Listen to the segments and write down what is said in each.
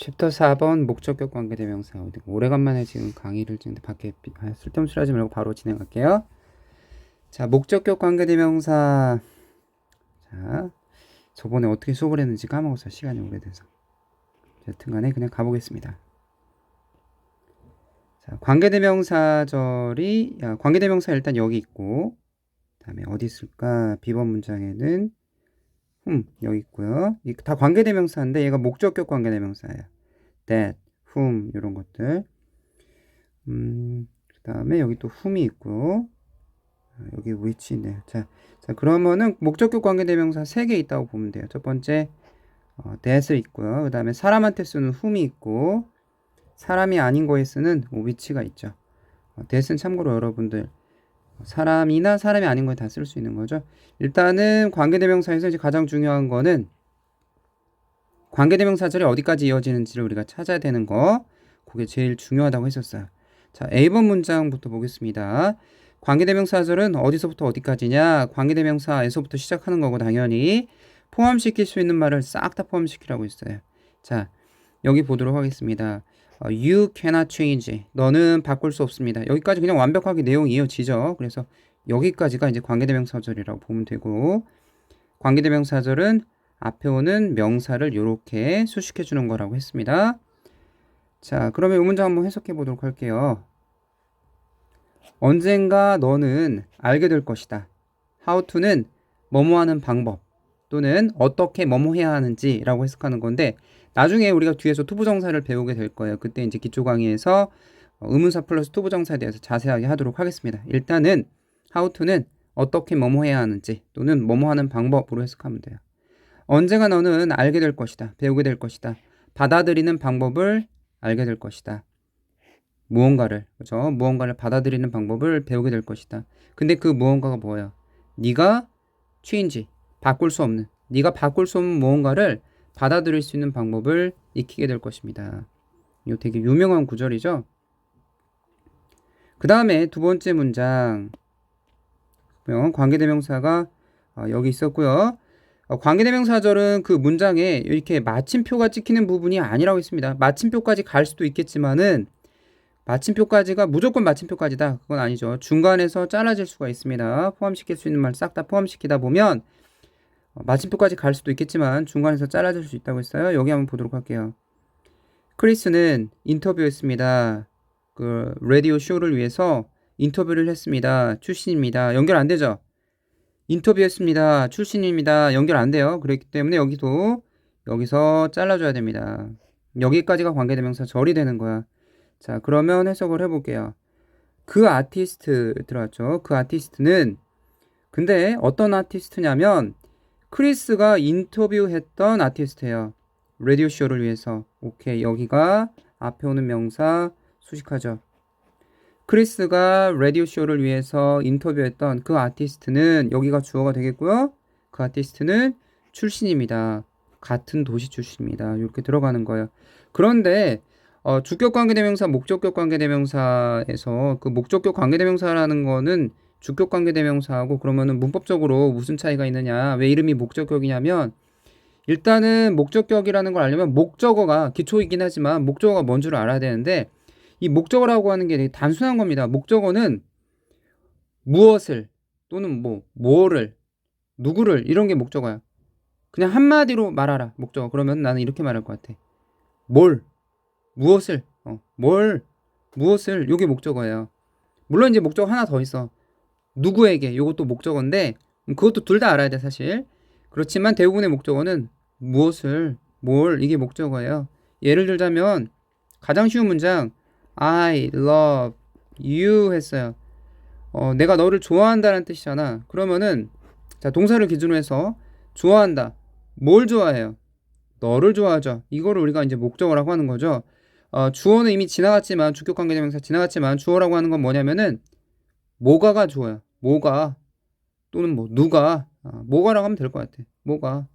챕터 4번 목적격 관계대명사 오래간만에 지금 강의를 찍는데 밖에 비- 아, 쓸데없이 하지 말고 바로 진행할게요. 자, 목적격 관계대명사 자, 저번에 어떻게 수업을 했는지 까먹어서 시간이 오래돼서 여튼간에 그냥 가보겠습니다. 자, 관계대명사절이 야, 관계대명사 일단 여기 있고 그다음에 어디 있을까? 비번 문장에는 whom 여기 있고요. 이다 관계대명사인데 얘가 목적격 관계대명사예요. that, whom 이런 것들. 음, 그다음에 여기 또 whom이 있고 아, 여기 which 있네요. 자, 자 그러면은 목적격 관계대명사 세 개 있다고 보면 돼요. 첫 번째 어, that이 있고요. 그다음에 사람한테 쓰는 whom이 있고 사람이 아닌 거에 쓰는 which가 있죠. 어, that은 참고로 여러분들 사람이나 사람이 아닌 거에 다쓸 수 있는 거죠. 일단은 관계대명사에서 이제 가장 중요한 거는 관계대명사절이 어디까지 이어지는지를 우리가 찾아야 되는 거. 그게 제일 중요하다고 했었어요. 자, A번 문장부터 보겠습니다. 관계대명사절은 어디서부터 어디까지냐? 관계대명사에서부터 시작하는 거고 당연히 포함시킬 수 있는 말을 싹 다 포함시키라고 했어요. 자, 여기 보도록 하겠습니다. 어, you cannot change. 너는 바꿀 수 없습니다. 여기까지 그냥 완벽하게 내용이 이어지죠. 그래서 여기까지가 이제 관계대명사절이라고 보면 되고 관계대명사절은 앞에 오는 명사를 이렇게 수식해 주는 거라고 했습니다. 자, 그러면 이 문장 한번 해석해 보도록 할게요. 언젠가 너는 알게 될 것이다. how to는 뭐뭐 하는 방법 또는 어떻게 뭐뭐 해야 하는지라고 해석하는 건데 나중에 우리가 뒤에서 투부정사를 배우게 될 거예요. 그때 이제 기초 강의에서 어, 의문사 플러스 투부정사에 대해서 자세하게 하도록 하겠습니다. 일단은 how to는 어떻게 뭐뭐 해야 하는지 또는 뭐뭐 하는 방법으로 해석하면 돼요. 언젠가 너는 알게 될 것이다. 배우게 될 것이다. 받아들이는 방법을 알게 될 것이다. 무언가를 그죠? 무언가를 받아들이는 방법을 배우게 될 것이다. 근데 그 무언가가 뭐예요? 네가 change 바꿀 수 없는 네가 바꿀 수 없는 무언가를 받아들일 수 있는 방법을 익히게 될 것입니다. 이거 되게 유명한 구절이죠. 그 다음에 두 번째 문장 관계대명사가 어, 여기 있었고요. 어, 관계대명사절은 그 문장에 이렇게 마침표가 찍히는 부분이 아니라고 했습니다. 마침표까지 갈 수도 있겠지만은 마침표까지가 무조건 마침표까지다. 그건 아니죠. 중간에서 잘라질 수가 있습니다. 포함시킬 수 있는 말 싹 다 포함시키다 보면 어, 마침표까지 갈 수도 있겠지만 중간에서 잘라질 수 있다고 했어요. 여기 한번 보도록 할게요. 크리스는 인터뷰했습니다. 그 라디오 쇼를 위해서 인터뷰를 했습니다. 출신입니다. 연결 안 되죠? 인터뷰했습니다. 출신입니다. 연결 안 돼요. 그렇기 때문에 여기도 여기서 잘라줘야 됩니다. 여기까지가 관계대명사 절이 되는 거야. 자, 그러면 해석을 해볼게요. 그 아티스트 들어왔죠. 그 아티스트는 근데 어떤 아티스트냐면 크리스가 인터뷰했던 아티스트예요. 라디오 쇼를 위해서. 오케이. 여기가 앞에 오는 명사 수식하죠. 크리스가 라디오 쇼를 위해서 인터뷰했던 그 아티스트는 여기가 주어가 되겠고요. 그 아티스트는 출신입니다. 같은 도시 출신입니다. 이렇게 들어가는 거예요. 그런데 어, 주격 관계대명사, 목적격 관계대명사에서 그 목적격 관계대명사라는 거는 주격 관계 대명사하고 그러면은 문법적으로 무슨 차이가 있느냐? 왜 이름이 목적격이냐면 일단은 목적격이라는 걸 알려면 목적어가 기초이긴 하지만 목적어가 뭔 줄 알아야 되는데 이 목적어라고 하는 게 되게 단순한 겁니다. 목적어는 무엇을 또는 뭐 뭐를 누구를 이런 게 목적어야. 그냥 한마디로 말하라. 목적어. 그러면 나는 이렇게 말할 것 같아. 뭘 무엇을 어, 뭘 무엇을 요게 목적어예요. 물론 이제 목적어 하나 더 있어. 누구에게 요것도 목적어인데 음, 그것도 둘 다 알아야 돼 사실. 그렇지만 대부분의 목적어는 무엇을 뭘 이게 목적어예요. 예를 들자면 가장 쉬운 문장 I love you 했어요. 어, 내가 너를 좋아한다는 뜻이잖아. 그러면은 자 동사를 기준으로 해서 좋아한다. 뭘 좋아해요? 너를 좋아하죠. 이거를 우리가 이제 목적어라고 하는 거죠. 어, 주어는 이미 지나갔지만 주격 관계대명사 지나갔지만 주어라고 하는 건 뭐냐면은 뭐가가 좋아요. 뭐가 또는 뭐 누가 아, 뭐가라고 하면 될 것 같아. 뭐가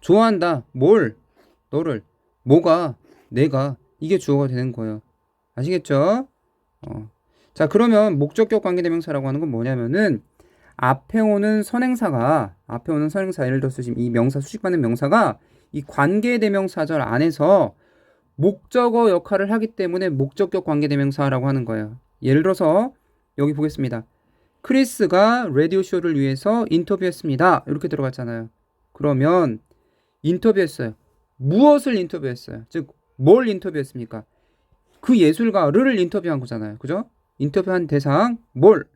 좋아한다. 뭘 너를 뭐가 내가 이게 주어가 되는 거예요. 아시겠죠? 어. 자 그러면 목적격 관계대명사라고 하는 건 뭐냐면은 앞에 오는 선행사가 앞에 오는 선행사 예를 들어서 지금 이 명사 수식받는 명사가 이 관계대명사절 안에서 목적어 역할을 하기 때문에 목적격 관계대명사라고 하는 거예요. 예를 들어서 여기 보겠습니다. 크리스가 라디오 쇼를 위해서 인터뷰했습니다. 이렇게 들어갔잖아요. 그러면 인터뷰했어요. 무엇을 인터뷰했어요? 즉, 뭘 인터뷰했습니까? 그 예술가를 인터뷰한 거잖아요. 그죠? 인터뷰한 대상, 뭘?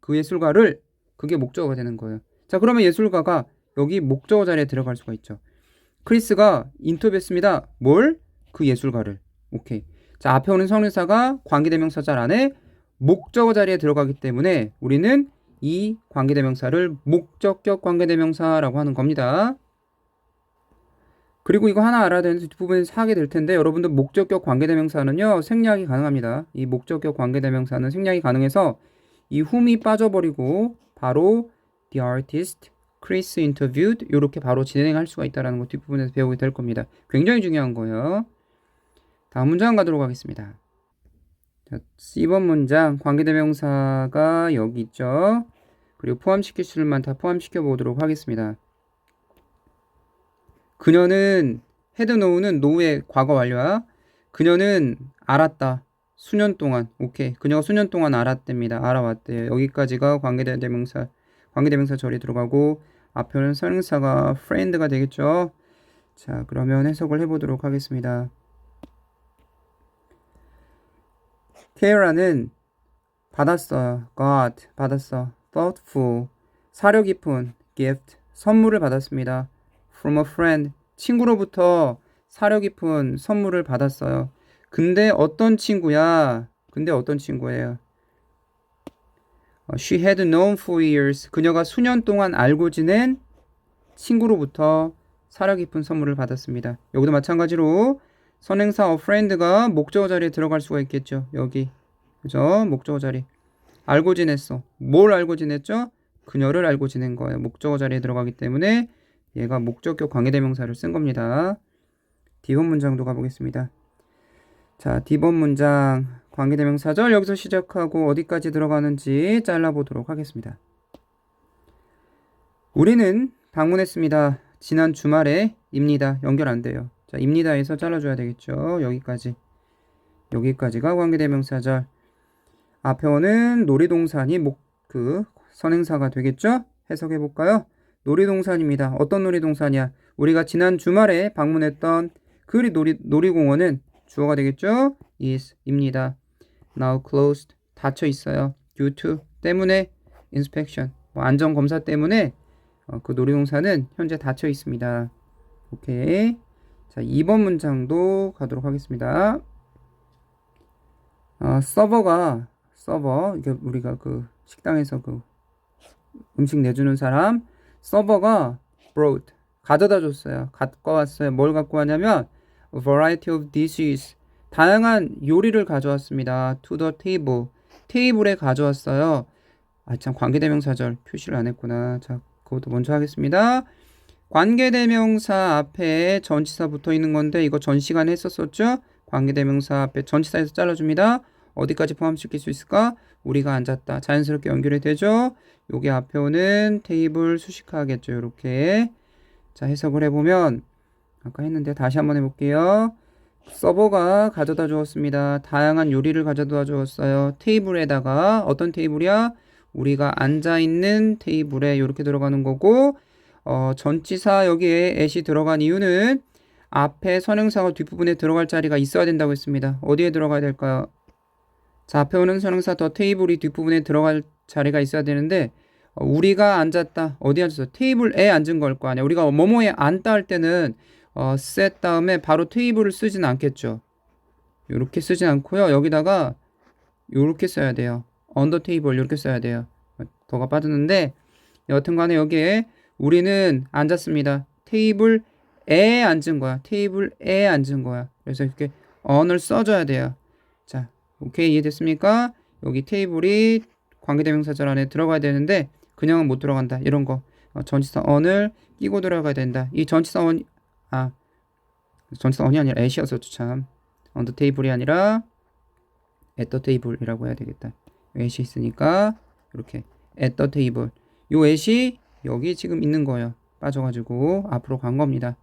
그 예술가를, 그게 목적어가 되는 거예요. 자, 그러면 예술가가 여기 목적어 자리에 들어갈 수가 있죠. 크리스가 인터뷰했습니다. 뭘? 그 예술가를. 오케이. 자, 앞에 오는 성대사가 관계대명사절 안에 목적어 자리에 들어가기 때문에 우리는 이 관계대명사를 목적격 관계대명사라고 하는 겁니다. 그리고 이거 하나 알아야 되는 뒷부분에서 하게 될 텐데 여러분들 목적격 관계대명사는요 생략이 가능합니다. 이 목적격 관계대명사는 생략이 가능해서 이 whom이 빠져버리고 바로 the artist Chris interviewed 이렇게 바로 진행할 수가 있다는 거 뒷부분에서 배우게 될 겁니다. 굉장히 중요한 거예요. 다음 문장 가도록 하겠습니다. 자, C번 문장 관계대명사가 여기 있죠. 그리고 포함시킬 수만 다 포함시켜 보도록 하겠습니다. 그녀는 헤드 노우는 노우의 과거 완료야. 그녀는 알았다. 수년 동안. 오케이. 그녀가 수년 동안 알았답니다. 알아왔대요. 여기까지가 관계대명사 관계대명사 절이 들어가고 앞에는 선행사가 friend가 되겠죠. 자, 그러면 해석을 해 보도록 하겠습니다. 케이라는 받았어요. got 받았어. thoughtful 사려 깊은 gift 선물을 받았습니다. from a friend 친구로부터 사려 깊은 선물을 받았어요. 근데 어떤 친구야? 근데 어떤 친구예요? 어, She had known for years. 그녀가 수년 동안 알고 지낸 친구로부터 사려 깊은 선물을 받았습니다. 여기도 마찬가지로 선행사 a friend가 목적어 자리에 들어갈 수가 있겠죠. 여기. 그죠? 목적어 자리. 알고 지냈어. 뭘 알고 지냈죠? 그녀를 알고 지낸 거예요. 목적어 자리에 들어가기 때문에 얘가 목적격 관계대명사를 쓴 겁니다. D번 문장도 가보겠습니다. 자, D번 문장 관계대명사절 여기서 시작하고 어디까지 들어가는지 잘라보도록 하겠습니다. 우리는 방문했습니다. 지난 주말에 입니다. 연결 안 돼요. 자, 입니다에서 잘라줘야 되겠죠. 여기까지. 여기까지가 관계대명사절. 앞에 오는 놀이동산이 목, 그, 선행사가 되겠죠? 해석해 볼까요? 놀이동산입니다. 어떤 놀이동산이야? 우리가 지난 주말에 방문했던 그 놀이, 놀이공원은 주어가 되겠죠? is입니다. now closed 닫혀 있어요. due to 때문에 inspection 뭐 안전 검사 때문에 어, 그 놀이동산은 현재 닫혀 있습니다. 오케이. 자, 2번 문장도 가도록 하겠습니다. 어, 서버가 서버 이게 우리가 그 식당에서 그 음식 내주는 사람 서버가 brought 가져다 줬어요. 갖고 왔어요. 뭘 갖고 왔냐면 variety of dishes 다양한 요리를 가져왔습니다. to the table 테이블에 가져왔어요. 아 참 관계대명사절 표시를 안 했구나. 자 그것도 먼저 하겠습니다. 관계대명사 앞에 전치사 붙어 있는 건데 이거 전 시간에 했었었죠? 관계대명사 앞에 전치사에서 잘라줍니다. 어디까지 포함시킬 수 있을까? 우리가 앉았다. 자연스럽게 연결이 되죠? 여기 앞에 오는 테이블 수식하겠죠. 이렇게. 자, 해석을 해보면 아까 했는데 다시 한번 해볼게요. 서버가 가져다 주었습니다. 다양한 요리를 가져다 주었어요. 테이블에다가 어떤 테이블이야? 우리가 앉아 있는 테이블에 이렇게 들어가는 거고 어, 전치사 여기에 at이 들어간 이유는 앞에 선행사가 뒷부분에 들어갈 자리가 있어야 된다고 했습니다. 어디에 들어가야 될까요? 자, 앞에 오는 선행사 더 테이블이 뒷부분에 들어갈 자리가 있어야 되는데 어, 우리가 앉았다. 어디 앉았어? 테이블에 앉은 걸 거 아니야. 우리가 뭐뭐에 앉다 할 때는 어, set 다음에 바로 테이블을 쓰진 않겠죠. 이렇게 쓰진 않고요. 여기다가 이렇게 써야 돼요. 언더 테이블 이렇게 써야 돼요. 더가 빠졌는데 여튼간에 여기에 우리는 앉았습니다. 테이블에 앉은 거야. 테이블에 앉은 거야. 그래서 이렇게 on을 써줘야 돼요. 자, 오케이 이해됐습니까? 여기 테이블이 관계대명사절 안에 들어가야 되는데 그냥은 못 들어간다. 이런 거 어, 전치사 on을 끼고 들어가야 된다. 이 전치사 on 아 전치사 on이 아니라 at이었었죠 참. on the table이 아니라 at the table이라고 해야 되겠다. at이 있으니까 이렇게 at the table. 요 at이 여기 지금 있는 거예요. 빠져가지고 앞으로 간 겁니다.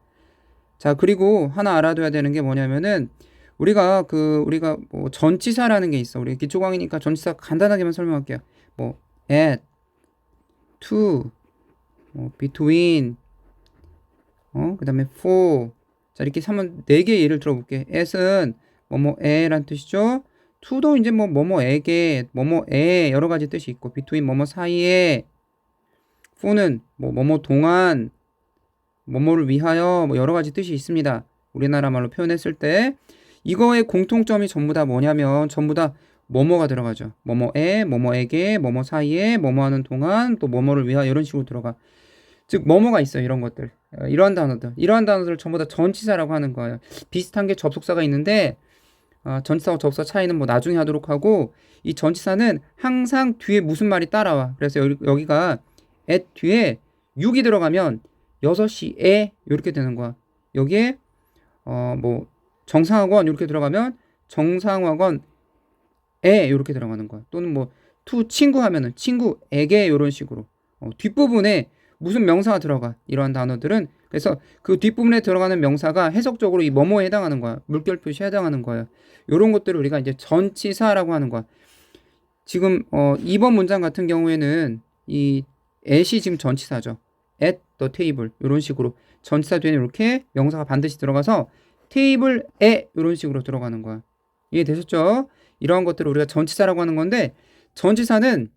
자, 그리고 하나 알아둬야 되는 게 뭐냐면은 우리가 그 우리가 뭐 전치사라는 게 있어. 우리 기초강의니까 전치사 간단하게만 설명할게요. 뭐 at, to, 뭐 between, 어, 그다음에 for. 자, 이렇게 한번 네 개 예를 들어볼게. at은 뭐뭐에란 뜻이죠. to도 이제 뭐 뭐뭐에게, 뭐뭐에 여러 가지 뜻이 있고 between 뭐뭐 사이에 for는 뭐 뭐뭐 동안 뭐뭐를 위하여 뭐 여러 가지 뜻이 있습니다. 우리나라 말로 표현했을 때 이거의 공통점이 전부 다 뭐냐면 전부 다 뭐뭐가 들어가죠. 뭐뭐에, 뭐뭐에게, 뭐뭐 사이에, 뭐뭐하는 동안 또 뭐뭐를 위하여 이런 식으로 들어가. 즉 뭐뭐가 있어요. 이런 것들. 어, 이러한 단어들. 이러한 단어들을 전부 다 전치사라고 하는 거예요. 비슷한 게 접속사가 있는데 어, 전치사와 접속사 차이는 뭐 나중에 하도록 하고 이 전치사는 항상 뒤에 무슨 말이 따라와. 그래서 여기, 여기가 at 뒤에 6이 들어가면 6시에 이렇게 되는 거야. 여기에 어 뭐 정상학원 이렇게 들어가면 정상학원에 이렇게 들어가는 거야. 또는 뭐 투 친구 하면은 친구에게 이런 식으로 어, 뒷부분에 무슨 명사가 들어가 이러한 단어들은 그래서 그 뒷부분에 들어가는 명사가 해석적으로 이 뭐뭐에 해당하는 거야. 물결 표시에 해당하는 거야. 이런 것들을 우리가 이제 전치사라고 하는 거야. 지금 어 2번 문장 같은 경우에는 이 at이 지금 전치사죠. at the table 이런 식으로 전치사 뒤에는 이렇게 명사가 반드시 들어가서 테이블에 이런 식으로 들어가는 거야. 이해되셨죠? 이러한 것들을 우리가 전치사라고 하는 건데 전치사는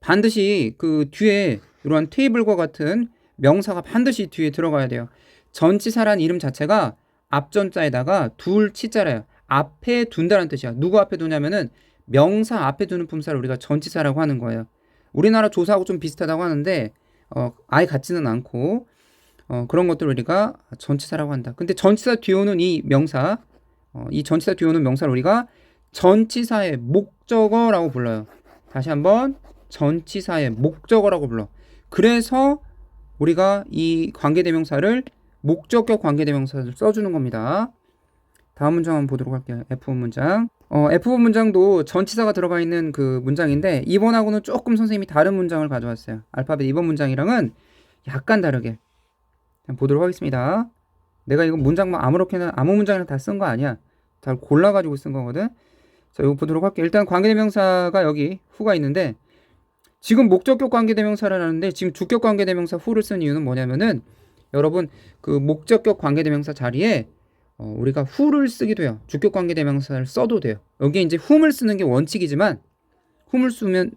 반드시 그 뒤에 이러한 테이블과 같은 명사가 반드시 뒤에 들어가야 돼요. 전치사란 이름 자체가 앞전자에다가 둘 치자래요. 앞에 둔다는 뜻이야. 누구 앞에 두냐면은 명사 앞에 두는 품사를 우리가 전치사라고 하는 거예요. 우리나라 조사하고 좀 비슷하다고 하는데 어, 아예 같지는 않고 어, 그런 것들을 우리가 전치사라고 한다. 근데 전치사 뒤에 오는 이 명사, 어, 이 전치사 뒤에 오는 명사를 우리가 전치사의 목적어라고 불러요. 다시 한번 전치사의 목적어라고 불러. 그래서 우리가 이 관계대명사를 목적격 관계대명사를 써주는 겁니다. 다음 문장 한번 보도록 할게요. F 문장. 어, F 문장도 전치사가 들어가 있는 그 문장인데 이번하고는 조금 선생님이 다른 문장을 가져왔어요. 알파벳 2번 문장이랑은 약간 다르게 보도록 하겠습니다. 내가 이거 문장만 아무렇게나 아무 문장이나 다 쓴 거 아니야. 잘 골라 가지고 쓴 거거든. 자, 이거 보도록 할게요. 일단 관계대명사가 여기 후가 있는데 지금 목적격 관계대명사라는데 지금 주격 관계대명사 후를 쓴 이유는 뭐냐면은 여러분 그 목적격 관계대명사 자리에 어, 우리가 후를 쓰기도 해요. 주격 관계 대명사를 써도 돼요. 여기 이제 whom을 쓰는 게 원칙이지만 whom을 쓰면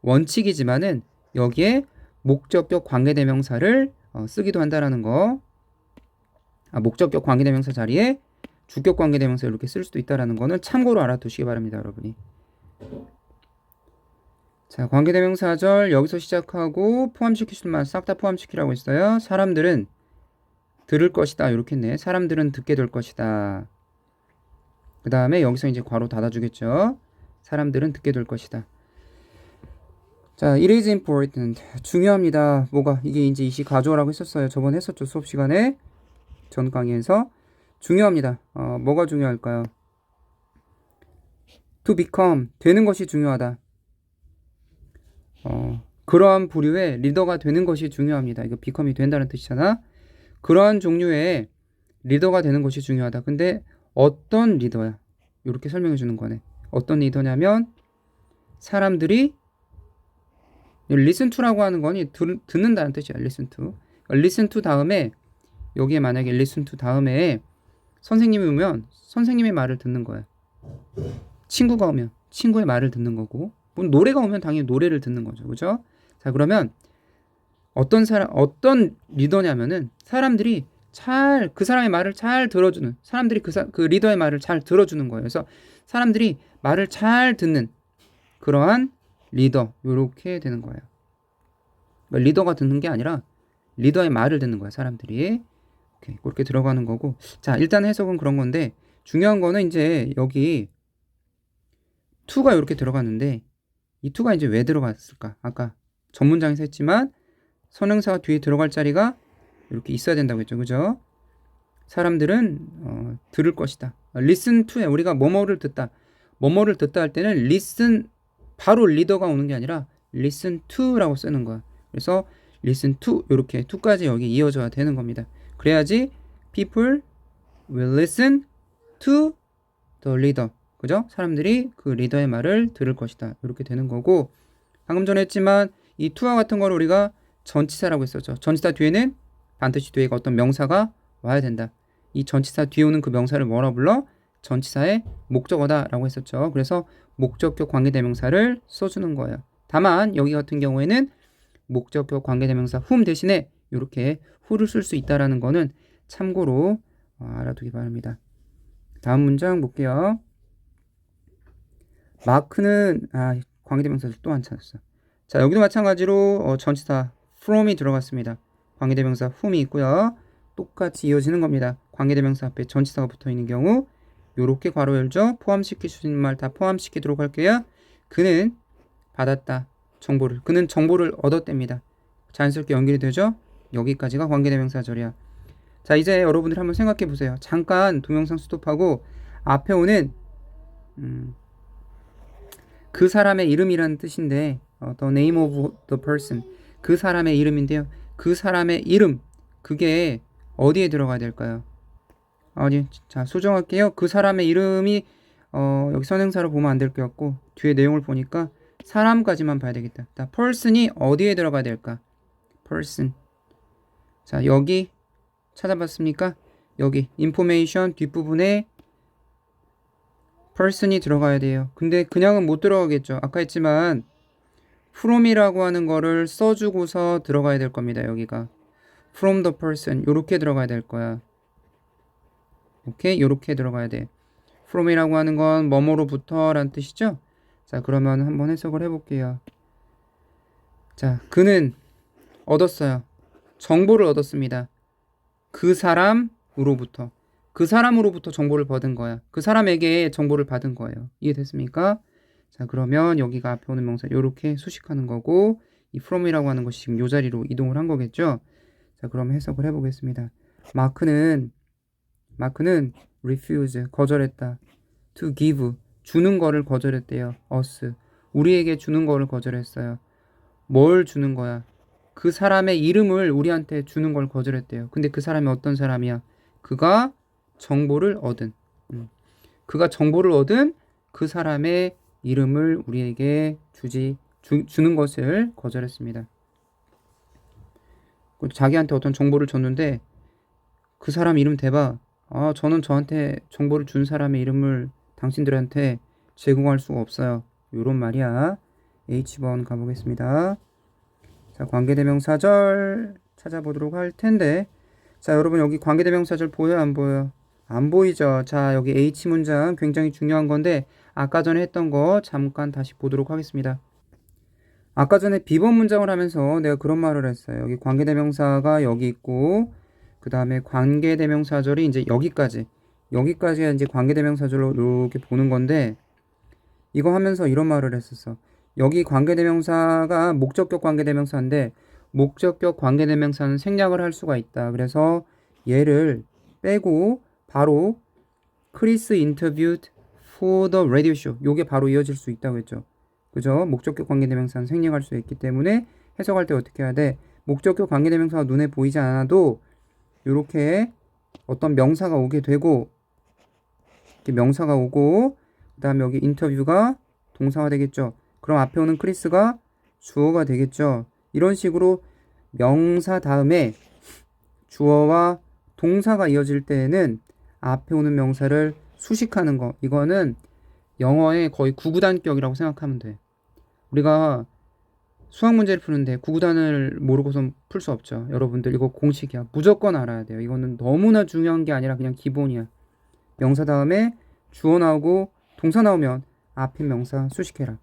원칙이지만은 여기에 목적격 관계 대명사를 어, 쓰기도 한다라는 거. 아, 목적격 관계 대명사 자리에 주격 관계 대명사 이렇게 쓸 수도 있다라는 거는 참고로 알아두시기 바랍니다, 여러분이. 자, 관계대명사절 여기서 시작하고 포함시킬 수만 싹 다 포함시키라고 했어요. 사람들은 들을 것이다. 이렇게 했네. 사람들은 듣게 될 것이다. 그 다음에 여기서 이제 괄호 닫아주겠죠. 사람들은 듣게 될 것이다. 자, it is important. 중요합니다. 뭐가 이게 이제 이시 가져오라고 했었어요. 저번에 했었죠. 수업 시간에 전 강의에서 중요합니다. 어, 뭐가 중요할까요? to become 되는 것이 중요하다. 어, 그러한 부류의 리더가 되는 것이 중요합니다. 이거 become이 된다는 뜻이잖아. 그러한 종류의 리더가 되는 것이 중요하다. 근데 어떤 리더야? 이렇게 설명해 주는 거네. 어떤 리더냐면 사람들이 listen to라고 하는 거니 들, 듣는다는 뜻이야. listen to. listen to 다음에 여기에 만약에 listen to 다음에 선생님이 오면 선생님의 말을 듣는 거야. 친구가 오면 친구의 말을 듣는 거고 뭐 노래가 오면 당연히 노래를 듣는 거죠. 그죠? 자, 그러면 어떤 사람 어떤 리더냐면은 사람들이 잘 그 사람의 말을 잘 들어주는 사람들이 그, 사, 그 리더의 말을 잘 들어주는 거예요. 그래서 사람들이 말을 잘 듣는 그러한 리더 요렇게 되는 거예요. 그러니까 리더가 듣는 게 아니라 리더의 말을 듣는 거야 사람들이 오케이, 그렇게 들어가는 거고 자 일단 해석은 그런 건데 중요한 거는 이제 여기 투가 이렇게 들어갔는데 이 투가 이제 왜 들어갔을까 아까 전 문장에서 했지만 선행사가 뒤에 들어갈 자리가 이렇게 있어야 된다고 했죠 그죠 사람들은 어, 들을 것이다 listen to에 우리가 뭐뭐를 듣다 뭐뭐를 듣다 할 때는 listen 바로 리더가 오는 게 아니라 listen to라고 쓰는 거야. 그래서 listen to 이렇게 to까지 여기 이어져야 되는 겁니다. 그래야지 people will listen to the leader. 그죠? 사람들이 그 리더의 말을 들을 것이다. 이렇게 되는 거고 방금 전에 했지만 이 to와 같은 걸 우리가 전치사라고 했었죠. 전치사 뒤에는 반드시 뒤에 어떤 명사가 와야 된다. 이 전치사 뒤에 오는 그 명사를 뭐라 불러? 전치사의 목적어다라고 했었죠. 그래서 목적격 관계대명사를 써주는 거예요. 다만 여기 같은 경우에는 목적격 관계대명사 whom 대신에 이렇게 who를 쓸 수 있다라는 거는 참고로 어, 알아두기 바랍니다. 다음 문장 볼게요. 마크는 아 관계대명사를 또 안 찾았어. 자 여기도 마찬가지로 어, 전치사 from이 들어갔습니다. 관계대명사 whom이 있고요. 똑같이 이어지는 겁니다. 관계대명사 앞에 전치사가 붙어 있는 경우 요렇게 괄호 열죠. 포함시킬 수 있는 말 다 포함시키도록 할게요. 그는 받았다. 정보를. 그는 정보를 얻었답니다. 자연스럽게 연결이 되죠? 여기까지가 관계대명사 절이야. 자, 이제 여러분들 한번 생각해 보세요. 잠깐 동영상 스톱하고 앞에 오는 음, 그 사람의 이름이라는 뜻인데 어, the name of the person 그 사람의 이름인데요. 그 사람의 이름 그게 어디에 들어가야 될까요? 어디 자 수정할게요. 그 사람의 이름이 어, 여기 선행사로 보면 안 될 것 같고 뒤에 내용을 보니까 사람까지만 봐야 되겠다. 자, person이 어디에 들어가야 될까? person. 자, 여기 찾아봤습니까? 여기 information 뒷부분에 person이 들어가야 돼요. 근데 그냥은 못 들어가겠죠. 아까 했지만 from이라고 하는 거를 써주고서 들어가야 될 겁니다. 여기가 from the person 요렇게 들어가야 될 거야. 오케이 요렇게 들어가야 돼. from이라고 하는 건 뭐뭐로부터라는 뜻이죠. 자 그러면 한번 해석을 해볼게요. 자 그는 얻었어요. 정보를 얻었습니다. 그 사람으로부터 그 사람으로부터 정보를 받은 거야. 그 사람에게 정보를 받은 거예요. 이해됐습니까? 자 그러면 여기가 앞에 오는 명사 이렇게 수식하는 거고 이 from이라고 하는 것이 지금 요 자리로 이동을 한 거겠죠. 자 그럼 해석을 해 보겠습니다. 마크는 마크는 refuse 거절했다. to give 주는 거를 거절했대요. us 우리에게 주는 거를 거절했어요. 뭘 주는 거야? 그 사람의 이름을 우리한테 주는 걸 거절했대요. 근데 그 사람이 어떤 사람이야? 그가 정보를 얻은 음. 그가 정보를 얻은 그 사람의 이름을 우리에게 주지 주, 주는 것을 거절했습니다. 자기한테 어떤 정보를 줬는데 그 사람 이름 대봐. 아, 저는 저한테 정보를 준 사람의 이름을 당신들한테 제공할 수가 없어요. 요런 말이야. H번 가보겠습니다. 자, 관계대명사절 찾아보도록 할 텐데. 자, 여러분 여기 관계대명사절 보여요? 안 보여요? 안 보이죠? 자, 여기 H 문장 굉장히 중요한 건데 아까 전에 했던 거 잠깐 다시 보도록 하겠습니다. 아까 전에 비번 문장을 하면서 내가 그런 말을 했어요. 여기 관계대명사가 여기 있고 그 다음에 관계대명사절이 이제 여기까지 여기까지가 이제 관계대명사절로 이렇게 보는 건데 이거 하면서 이런 말을 했었어. 여기 관계대명사가 목적격 관계대명사인데 목적격 관계대명사는 생략을 할 수가 있다. 그래서 얘를 빼고 바로 크리스 인터뷰드 for the radio show 요게 바로 이어질 수 있다고 했죠. 그죠? 목적격 관계대명사는 생략할 수 있기 때문에 해석할 때 어떻게 해야 돼? 목적격 관계대명사가 눈에 보이지 않아도 이렇게 어떤 명사가 오게 되고 이렇게 명사가 오고 그다음에 여기 인터뷰가 동사가 되겠죠. 그럼 앞에 오는 크리스가 주어가 되겠죠. 이런 식으로 명사 다음에 주어와 동사가 이어질 때에는 앞에 오는 명사를 수식하는 거. 이거는 영어의 거의 구구단격이라고 생각하면 돼. 우리가 수학 문제를 푸는데 구구단을 모르고선 풀 수 없죠. 여러분들 이거 공식이야. 무조건 알아야 돼요. 이거는 너무나 중요한 게 아니라 그냥 기본이야. 명사 다음에 주어 나오고 동사 나오면 앞에 명사 수식해라.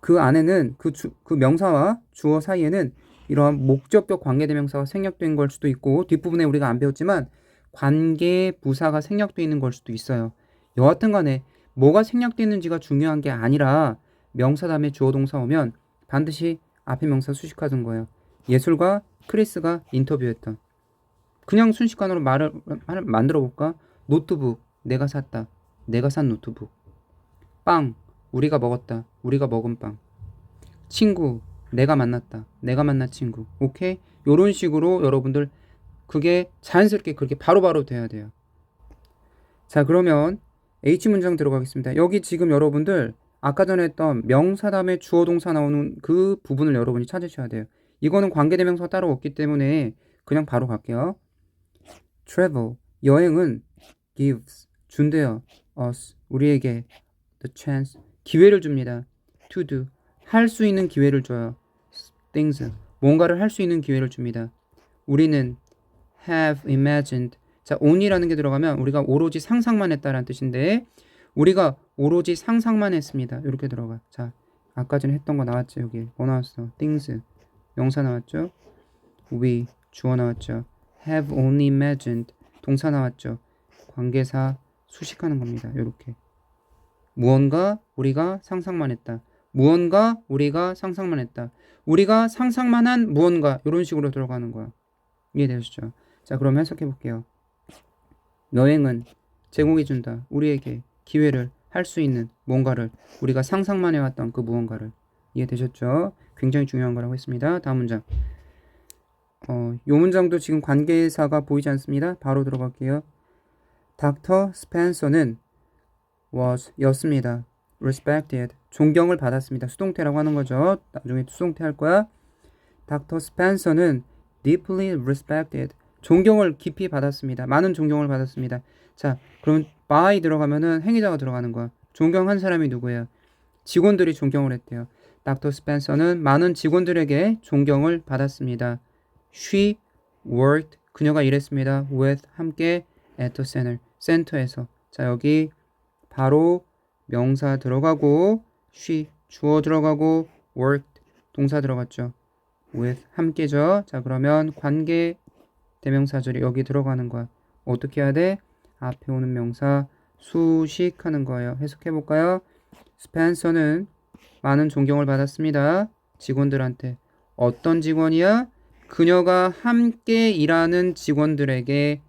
그 안에는 그, 주, 그 명사와 주어 사이에는 이러한 목적격 관계대명사가 생략된 걸 수도 있고 뒷부분에 우리가 안 배웠지만 관계 부사가 생략되어 있는 걸 수도 있어요. 여하튼 간에 뭐가 생략되어 있는지가 중요한 게 아니라 명사 다음에 주어 동사 오면 반드시 앞에 명사 수식하던 거예요. 예술가 크리스가 인터뷰했던. 그냥 순식간으로 말을 만들어 볼까? 노트북 내가 샀다. 내가 산 노트북. 빵 우리가 먹었다. 우리가 먹은 빵. 친구 내가 만났다. 내가 만난 친구. 오케이? 요런 식으로 여러분들 그게 자연스럽게 그렇게 바로 바로 돼야 돼요. 자, 그러면 H 문장 들어가겠습니다. 여기 지금 여러분들 아까 전에 했던 명사 다음에 주어 동사 나오는 그 부분을 여러분이 찾으셔야 돼요. 이거는 관계대명사가 따로 없기 때문에 그냥 바로 갈게요. travel 여행은 gives 준대요. us 우리에게 the chance 기회를 줍니다. to do 할 수 있는 기회를 줘요. things 뭔가를 할 수 있는 기회를 줍니다. 우리는 have imagined 자 only라는 게 들어가면 우리가 오로지 상상만 했다라는 뜻인데 우리가 오로지 상상만 했습니다. 이렇게 들어가. 자 아까 전에 했던 거 나왔죠 여기 뭐 나왔어? things 명사 나왔죠? we 주어 나왔죠? have only imagined 동사 나왔죠? 관계사 수식하는 겁니다. 이렇게 무언가 우리가 상상만 했다. 무언가 우리가 상상만 했다. 우리가 상상만 한 무언가 이런 식으로 들어가는 거야. 이해되시죠? 자, 그럼 해석해 볼게요. 여행은 제공해 준다. 우리에게 기회를 할 수 있는 뭔가를 우리가 상상만 해왔던 그 무언가를 이해되셨죠? 굉장히 중요한 거라고 했습니다. 다음 문장. 어, 요 문장도 지금 관계사가 보이지 않습니다. 바로 들어갈게요. 닥터 스펜서는 was 였습니다. respected 존경을 받았습니다. 수동태라고 하는 거죠. 나중에 수동태 할 거야. 닥터 스펜서는 deeply respected 존경을 깊이 받았습니다. 많은 존경을 받았습니다. 자, 그럼 by 들어가면은 행위자가 들어가는 거야. 존경한 사람이 누구예요? 직원들이 존경을 했대요. 닥터 스펜서는 많은 직원들에게 존경을 받았습니다. She worked 그녀가 일했습니다. with 함께 at the center 센터에서 자 여기 바로 명사 들어가고 she 주어 들어가고 worked 동사 들어갔죠. with 함께죠. 자 그러면 관계 대명사절이 여기 들어가는 거야. 어떻게 해야 돼? 앞에 오는 명사 수식하는 거예요. 해석해 볼까요? 스펜서는 많은 존경을 받았습니다. 직원들한테 어떤 직원이야? 그녀가 함께 일하는 직원들에게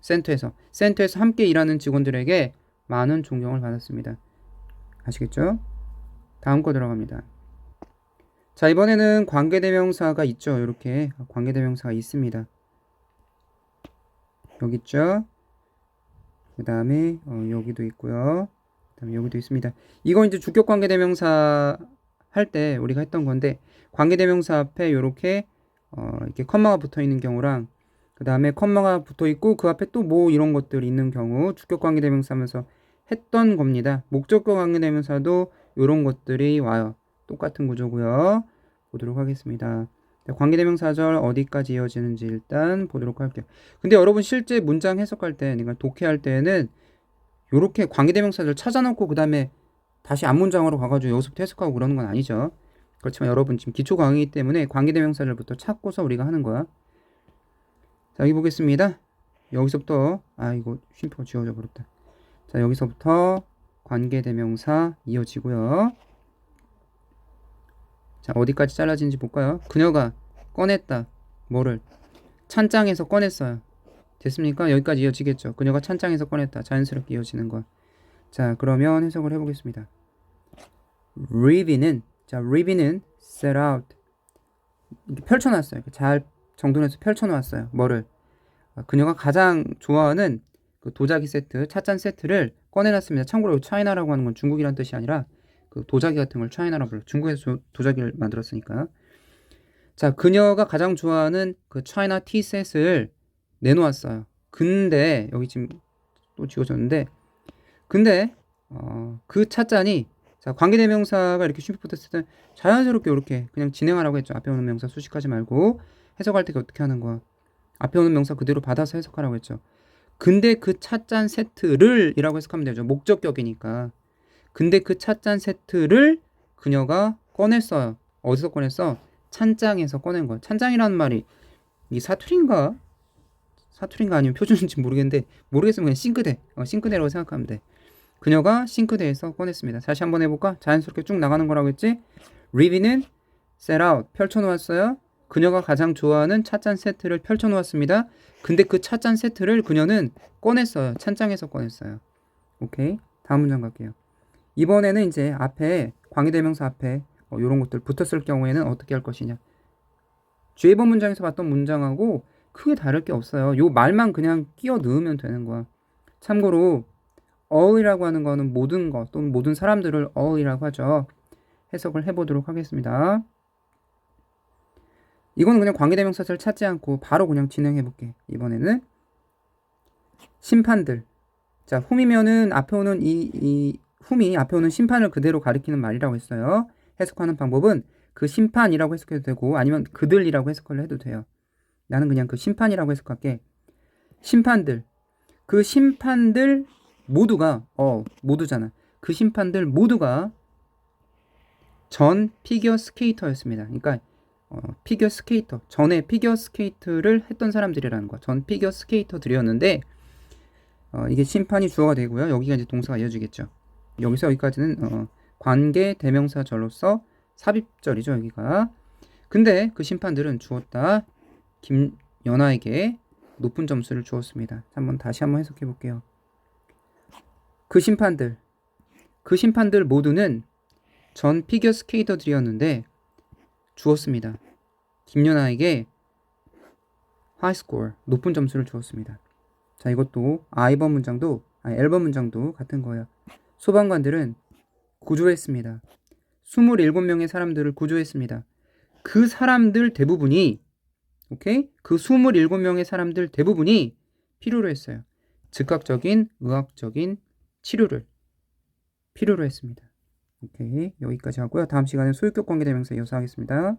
센터에서 센터에서 함께 일하는 직원들에게 많은 존경을 받았습니다. 아시겠죠? 다음 거 들어갑니다. 자, 이번에는 관계대명사가 있죠. 이렇게 관계대명사가 있습니다. 여기 있죠. 그 다음에 어, 여기도 있고요. 그 다음에 여기도 있습니다. 이건 이제 주격 관계대명사 할 때 우리가 했던 건데 관계대명사 앞에 이렇게 어, 이렇게 컴마가 붙어 있는 경우랑 그 다음에 컴마가 붙어 있고 그 앞에 또 뭐 이런 것들이 있는 경우 주격 관계대명사 하면서 했던 겁니다. 목적격 관계대명사도 이런 것들이 와요. 똑같은 구조고요. 보도록 하겠습니다. 관계대명사절 어디까지 이어지는지 일단 보도록 할게요. 근데 여러분 실제 문장 해석할 때, 그러니까 독해할 때는 이렇게 관계대명사절 찾아놓고 그 다음에 다시 앞문장으로 가가지고 여기서부터 해석하고 그러는 건 아니죠. 그렇지만 여러분 지금 기초 강의이기 때문에 관계대명사절부터 찾고서 우리가 하는 거야. 자 여기 보겠습니다. 여기서부터 아 이거 쉼표가 지워져 버렸다. 자 여기서부터 관계대명사 이어지고요. 자 어디까지 잘라진지 볼까요? 그녀가 꺼냈다. 뭐를? 찬장에서 꺼냈어요. 됐습니까? 여기까지 이어지겠죠. 그녀가 찬장에서 꺼냈다. 자연스럽게 이어지는 거. 자 그러면 해석을 해보겠습니다. 리비는 자 리비는 set out 펼쳐놨어요. 잘 정돈해서 펼쳐놓았어요. 뭐를? 아, 그녀가 가장 좋아하는 그 도자기 세트, 찻잔 세트를 꺼내놨습니다. 참고로 차이나라고 하는 건 중국이란 뜻이 아니라 그 도자기 같은 걸 차이나라고 불러. 중국에서 도자기를 만들었으니까. 자, 그녀가 가장 좋아하는 그 차이나 티셋을 내놓았어요. 근데 여기 지금 또 지워졌는데, 근데 어, 그 찻잔이 자 관계대명사가 이렇게 슈퍼 붙었을 때 자연스럽게 이렇게 그냥 진행하라고 했죠. 앞에 오는 명사 수식하지 말고 해석할 때 어떻게 하는 거야? 앞에 오는 명사 그대로 받아서 해석하라고 했죠. 근데 그 찻잔 세트를 이라고 해석하면 되죠. 목적격이니까. 근데 그 찻잔 세트를 그녀가 꺼냈어요. 어디서 꺼냈어? 찬장에서 꺼낸 거야. 찬장이라는 말이 이 사투리인가? 사투리인가 아니면 표준인지 모르겠는데 모르겠으면 그냥 싱크대. 어, 싱크대라고 생각하면 돼. 그녀가 싱크대에서 꺼냈습니다. 다시 한번 해볼까? 자연스럽게 쭉 나가는 거라고 했지? 리비는 set out 펼쳐놓았어요. 그녀가 가장 좋아하는 찻잔 세트를 펼쳐놓았습니다. 근데 그 찻잔 세트를 그녀는 꺼냈어요. 찬장에서 꺼냈어요. 오케이. 다음 문장 갈게요. 이번에는 이제 앞에 광의대명사 앞에 어, 이런 것들 붙었을 경우에는 어떻게 할 것이냐. 주의번 문장에서 봤던 문장하고 크게 다를 게 없어요. 요 말만 그냥 끼워 넣으면 되는 거야. 참고로 all이라고 하는 거는 모든 것 또는 모든 사람들을 all이라고 하죠. 해석을 해보도록 하겠습니다. 이거는 그냥 관계대명사를 찾지 않고 바로 그냥 진행해 볼게. 이번에는 심판들. 자, 훔이면은 앞에 오는 이, 이 훔이 앞에 오는 심판을 그대로 가리키는 말이라고 했어요. 해석하는 방법은 그 심판이라고 해석해도 되고 아니면 그들이라고 해석을 해도 돼요. 나는 그냥 그 심판이라고 해석할게. 심판들. 그 심판들 모두가 어 모두잖아. 그 심판들 모두가 전 피겨 스케이터였습니다. 그러니까 어, 피겨 스케이터 전에 피겨 스케이트를 했던 사람들이라는 거야. 전 피겨 스케이터들이었는데 어, 이게 심판이 주어가 되고요. 여기가 이제 동사가 이어지겠죠. 여기서 여기까지는 어, 관계 대명사절로서 삽입절이죠. 여기가. 근데 그 심판들은 주었다. 김연아에게 높은 점수를 주었습니다. 한번 다시 한번 해석해 볼게요. 그 심판들, 그 심판들 모두는 전 피겨 스케이터들이었는데 주었습니다. 김연아에게 하이스코어 높은 점수를 주었습니다. 자 이것도 I번 문장도 아니 L번 문장도 같은 거예요. 소방관들은 구조했습니다. 27명의 사람들을 구조했습니다. 그 사람들 대부분이 오케이? 그 27명의 사람들 대부분이 필요로 했어요. 즉각적인 의학적인 치료를 필요로 했습니다. 오케이. 여기까지 하고요. 다음 시간에 소유격 관계대명사 이어서 하겠습니다.